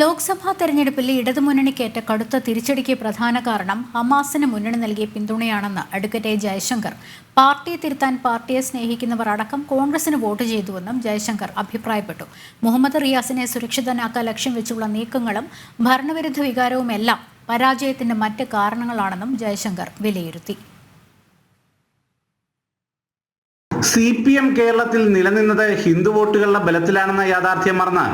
ലോക്സഭാ തെരഞ്ഞെടുപ്പിൽ ഇടതുമുന്നണിക്കേറ്റ കടുത്ത തിരിച്ചടിക്ക് പ്രധാന കാരണം ഹമാസിന് മുന്നണി നൽകിയ പിന്തുണയാണെന്ന് അഡ്വക്കേറ്റ് ജയശങ്കർ. പാർട്ടിയെ തിരുത്താൻ പാർട്ടിയെ സ്നേഹിക്കുന്നവർ അടക്കം കോൺഗ്രസിന് വോട്ട് ചെയ്തുവെന്നും ജയശങ്കർ അഭിപ്രായപ്പെട്ടു. മുഹമ്മദ് റിയാസിനെ സുരക്ഷിതനാക്കാൻ ലക്ഷ്യം വെച്ചുള്ള നീക്കങ്ങളും ഭരണവിരുദ്ധ വികാരവുമെല്ലാം പരാജയത്തിന്റെ മറ്റ് കാരണങ്ങളാണെന്നും ജയശങ്കർ വിലയിരുത്തി. സി പി എം കേരളത്തിൽ നിലനിന്നത് ഹിന്ദു വോട്ടുകളുടെ ബലത്തിലാണെന്ന യാഥാർത്ഥ്യം മറന്ന്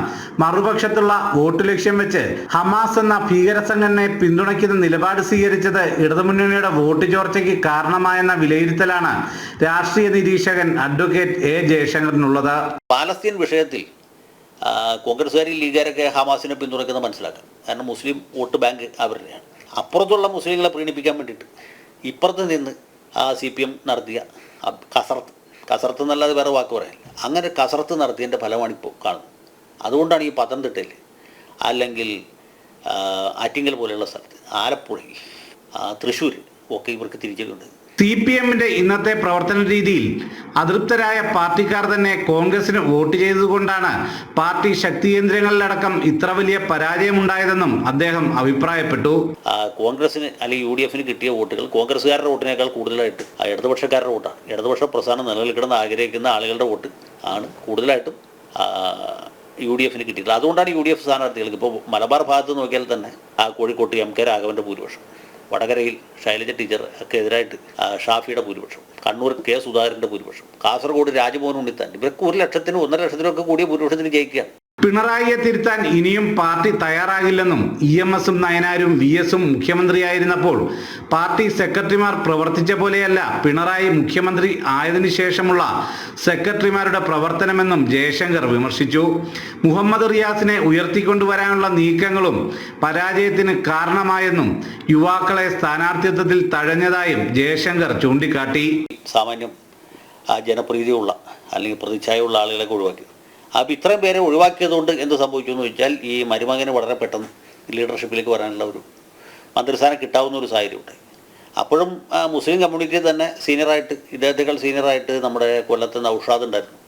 മറുപക്ഷത്തുള്ള വോട്ട് ലക്ഷ്യം വെച്ച് ഹമാസ് എന്ന ഭീകര സംഘടനയെ പിന്തുണയ്ക്കുന്ന നിലപാട് സ്വീകരിച്ചത് ഇടതുമുന്നണിയുടെ വോട്ട് ചോർച്ചയ്ക്ക് കാരണമായെന്ന വിലയിരുത്തലാണ് രാഷ്ട്രീയ നിരീക്ഷകൻ അഡ്വക്കേറ്റ് എ ജയശങ്കറിനുള്ളത്. പാലസ്തീൻ വിഷയത്തിൽ കോൺഗ്രസ്സുകാരും ലീഗുകാരൊക്കെ ഹമാസിനെ പിന്തുണയ്ക്കുന്ന മനസ്സിലാക്കാം. കാരണം മുസ്ലിം വോട്ട് ബാങ്ക് അവരുടെയാണ്. അപ്പുറത്തുള്ള മുസ്ലിങ്ങളെ പ്രീണിപ്പിക്കാൻ വേണ്ടിയിട്ട് ഇപ്പുറത്ത് നിന്ന് സി പി എം നടത്തിയ കസർത്ത് കസർത്ത് എന്നല്ലാതെ വേറെ വാക്ക് പറയാനില്ല. അങ്ങനെ കസർത്ത് നടത്തിയതിന്റെ ഫലമാണ് ഇപ്പോൾ കാണുന്നത്. അതുകൊണ്ടാണ് ഈ പത്തനംതിട്ടയിൽ അല്ലെങ്കിൽ ആറ്റിങ്ങൽ പോലെയുള്ള സ്ഥലത്ത് ആലപ്പുഴ തൃശ്ശൂർ ഒക്കെ ഇവർക്ക് തിരിച്ചിട്ടുണ്ട് സി പി എമ്മിന്റെ ഇന്നത്തെ പ്രവർത്തന രീതിയിൽ അതൃപ്തരായ പാർട്ടിക്കാർ തന്നെ കോൺഗ്രസിന് വോട്ട് ചെയ്തതുകൊണ്ടാണ് പാർട്ടി ശക്തി കേന്ദ്രങ്ങളിലടക്കം ഇത്ര വലിയ പരാജയമുണ്ടായതെന്നും അദ്ദേഹം അഭിപ്രായപ്പെട്ടു. കോൺഗ്രസിന് അല്ലെങ്കിൽ യു ഡി എഫിന് കിട്ടിയ വോട്ടുകൾ കോൺഗ്രസ്സുകാരുടെ വോട്ടിനേക്കാൾ കൂടുതലായിട്ട് ഇടതുപക്ഷക്കാരുടെ വോട്ടാണ്. ഇടതുപക്ഷ പ്രസ്ഥാനം നിലനിൽക്കണമെന്ന് ആഗ്രഹിക്കുന്ന ആളുകളുടെ വോട്ട് ആണ് കൂടുതലായിട്ടും യു ഡി എഫിന് കിട്ടിയിട്ടുള്ളത്. അതുകൊണ്ടാണ് യു ഡി എഫ് സ്ഥാനാർത്ഥികൾക്ക് ഇപ്പോൾ മലബാർ ഭാഗത്ത് നോക്കിയാൽ തന്നെ ആ കോഴിക്കോട്ട് എം കെ രാഘവന്റെ ഭൂരിപക്ഷം. വടകരയിൽ ശൈലജ ടീച്ചർ ഒക്കെ എതിരായിട്ട് ഷാഫിയുടെ ഭൂരിപക്ഷം കണ്ണൂർ കെ സുധാകരന്റെ ഭൂരിപക്ഷം കാസർഗോഡ് രാജ്മോഹൻ ഉണ്ണിത്താൻ ഇവർക്ക് ഒരു ലക്ഷത്തിനും ഒന്നര ലക്ഷത്തിനും ഒക്കെ കൂടിയ ഭൂരിപക്ഷത്തിന് ജയിക്കുകയാണ്. പിണറായിയെ തിരുത്താൻ ഇനിയും പാർട്ടി തയ്യാറാകില്ലെന്നും ഇ എം എസും നയനാരും വി എസും മുഖ്യമന്ത്രിയായിരുന്നപ്പോൾ പാർട്ടി സെക്രട്ടറിമാർ പ്രവർത്തിച്ച പോലെയല്ല പിണറായി മുഖ്യമന്ത്രി ആയതിനു ശേഷമുള്ള സെക്രട്ടറിമാരുടെ പ്രവർത്തനമെന്നും ജയശങ്കർ വിമർശിച്ചു. മുഹമ്മദ് റിയാസിനെ ഉയർത്തിക്കൊണ്ടുവരാനുള്ള നീക്കങ്ങളും പരാജയത്തിന് കാരണമായെന്നും യുവാക്കളെ സ്ഥാനാർത്ഥിത്വത്തിൽ തഴഞ്ഞതായും ജയശങ്കർ ചൂണ്ടിക്കാട്ടി. സാമാന്യം ആ ജനപ്രീതിയുള്ള അല്ലെങ്കിൽ പ്രതിച്ഛായുള്ള ആളുകളെ ഒഴിവാക്കി. അപ്പോൾ ഇത്രയും പേരെ ഒഴിവാക്കിയതുകൊണ്ട് എന്ത് സംഭവിച്ചു എന്ന് വെച്ചാൽ ഈ മരുമകന് വളരെ പെട്ടെന്ന് ലീഡർഷിപ്പിലേക്ക് വരാനുള്ള ഒരു മന്ത്രിസ്ഥാനം കിട്ടാവുന്ന ഒരു സാഹചര്യം ഉണ്ടായി അപ്പോഴും മുസ്ലിം കമ്മ്യൂണിറ്റി തന്നെ സീനിയറായിട്ട് ഇദ്ദേഹത്തെക്കാൾ സീനിയറായിട്ട് നമ്മുടെ കൊല്ലത്ത് നൌഷാദ് ഉണ്ടായിരുന്നു.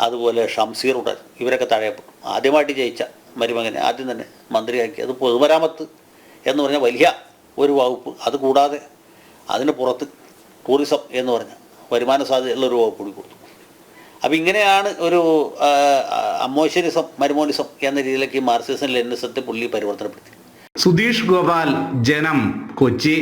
അതുപോലെ ഷംസീർ ഉണ്ടായിരുന്നു. ഇവരൊക്കെ തഴയപ്പെട്ടു. ആദ്യമായിട്ട് ജയിച്ച മരുമകനെ ആദ്യം തന്നെ മന്ത്രിയാക്കി. അത് പൊതുമരാമത്ത് എന്ന് പറഞ്ഞ വലിയ ഒരു വകുപ്പ്. അത് കൂടാതെ അതിന് പുറത്ത് ടൂറിസം എന്ന് പറഞ്ഞ വരുമാന സാധ്യതയുള്ള ഒരു വകുപ്പ് കൂടി അപ്പം ഇങ്ങനെയാണ് ഒരു അമ്മോശനിസം മരുമോനിസം എന്ന രീതിയിലേക്ക് മാർസിസം ലെനിസത്തെ പുള്ളി പരിവർത്തനപ്പെടുത്തി. സുധീഷ് ഗോപാൽ ജനം കൊച്ചി.